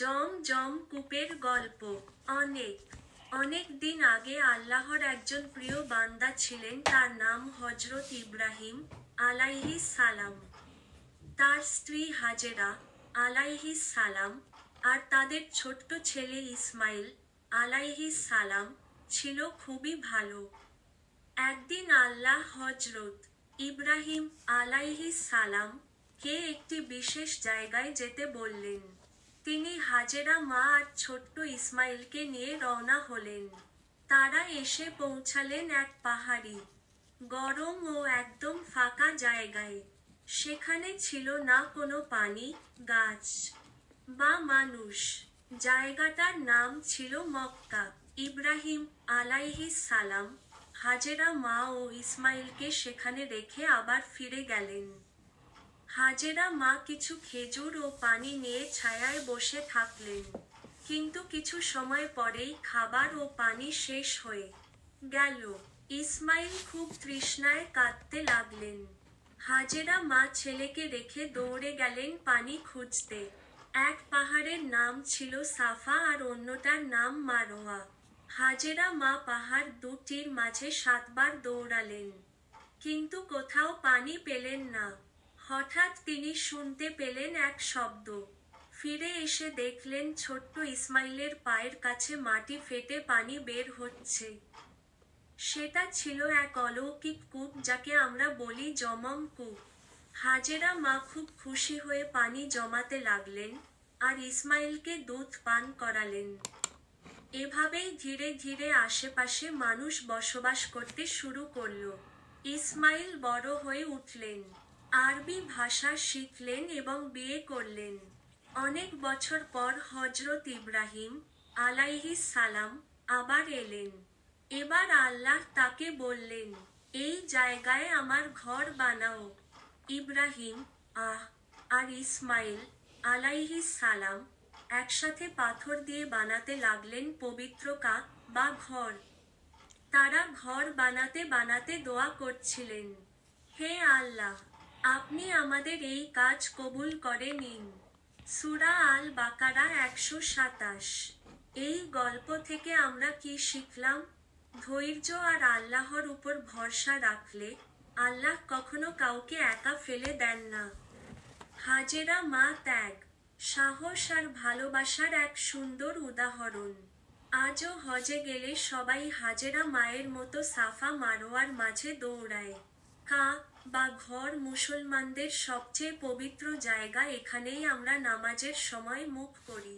জম জম কূপের গল্প। অনেক অনেক দিন আগে আল্লাহর একজন প্রিয় বান্দা ছিলেন, তার নাম হজরত ইব্রাহিম আলাইহি সালাম। তার স্ত্রী হাজেরা আলাইহি সালাম আর তাদের ছোট্ট ছেলে ইসমাইল আলাইহি সালাম ছিল খুবই ভালো। একদিন আল্লাহ হজরত ইব্রাহিম আলাইহি সালাম কে একটি বিশেষ জায়গায় যেতে বললেন। তিনি হাজেরা মা আর ছোট্ট ইসমাইলকে নিয়ে রওনা হলেন। তারা এসে পৌঁছালেন এক পাহাড়ি, গরম ও একদম ফাঁকা জায়গায়। সেখানে ছিল না কোনো পানি, গাছ বা মানুষ। জায়গাটার নাম ছিল মক্কা। ইব্রাহিম আলাইহিস সালাম হাজেরা মা ও ইসমাইলকে সেখানে রেখে আবার ফিরে গেলেন। হাজেরা মা কিছু খেজুর ও পানি নিয়ে ছায়ায় বসে থাকলেন। কিন্তু কিছু সময় পরেই খাবার ও পানি শেষ হয়ে গেল। ইসমাইল খুব তৃষ্ণায় কাঁদতে লাগলেন। হাজেরা মা ছেলেকে রেখে দৌড়ে গেলেন পানি খুঁজতে। এক পাহাড়ের নাম ছিল সাফা আর অন্যটার নাম মারোয়া। হাজেরা মা পাহাড় দুটির মাঝে সাতবার দৌড়ালেন। কিন্তু কোথাও পানি পেলেন না। হঠাৎ তিনি শুনতে পেলেন এক শব্দ। ফিরে এসে দেখলেন ছোট্ট ইসমাইলের পায়ের কাছে মাটি ফেটে পানি বের হচ্ছে। সেটা ছিল এক অলৌকিক কূপ যাকে আমরা বলি জমম কূপ। হাজেরা মা খুব খুশি হয়ে পানি জমাতে লাগলেন আর ইসমাইলকে দুধ পান করালেন। এভাবেই ধীরে ধীরে আশেপাশে মানুষ বসবাস করতে শুরু করল। ইসমাইল বড় হয়ে উঠলেন। আরবি ভাষা শিখলেন এবং বিয়ে করলেন। অনেক বছর পর হজরত ইব্রাহিম আলাইহি সালাম আবার এলেন। এবার আল্লাহ তাকে বললেন, এই জায়গায় আমার ঘর বানাও। ইব্রাহিম, আহ! আর ইসমাইল আলাইহি সালাম একসাথে পাথর দিয়ে বানাতে লাগলেন পবিত্র কা বা ঘর। তারা ঘর বানাতে বানাতে দোয়া করছিলেন, হে আল্লাহ আপনি আমাদের এই কাজ কবুল করে নিন সুরা আল বাকারা একশো সাতাশ। এই গল্প থেকে আমরা কি শিখলাম? ধৈর্য আর আল্লাহর উপর ভরসা রাখলে আল্লাহ কখনো কাউকে একা ফেলে দেন না। হাজেরা মা ত্যাগ, সাহস আর ভালোবাসার এক সুন্দর উদাহরণ। আজও হজে গেলে সবাই হাজেরা মায়ের মতো সাফা মারোয়ার মাঝে দৌড়ায়। কা বা ঘর মুসলমানদের সবচেয়ে পবিত্র জায়গা এখানেই আমরা নামাজের সময় মুখ করি।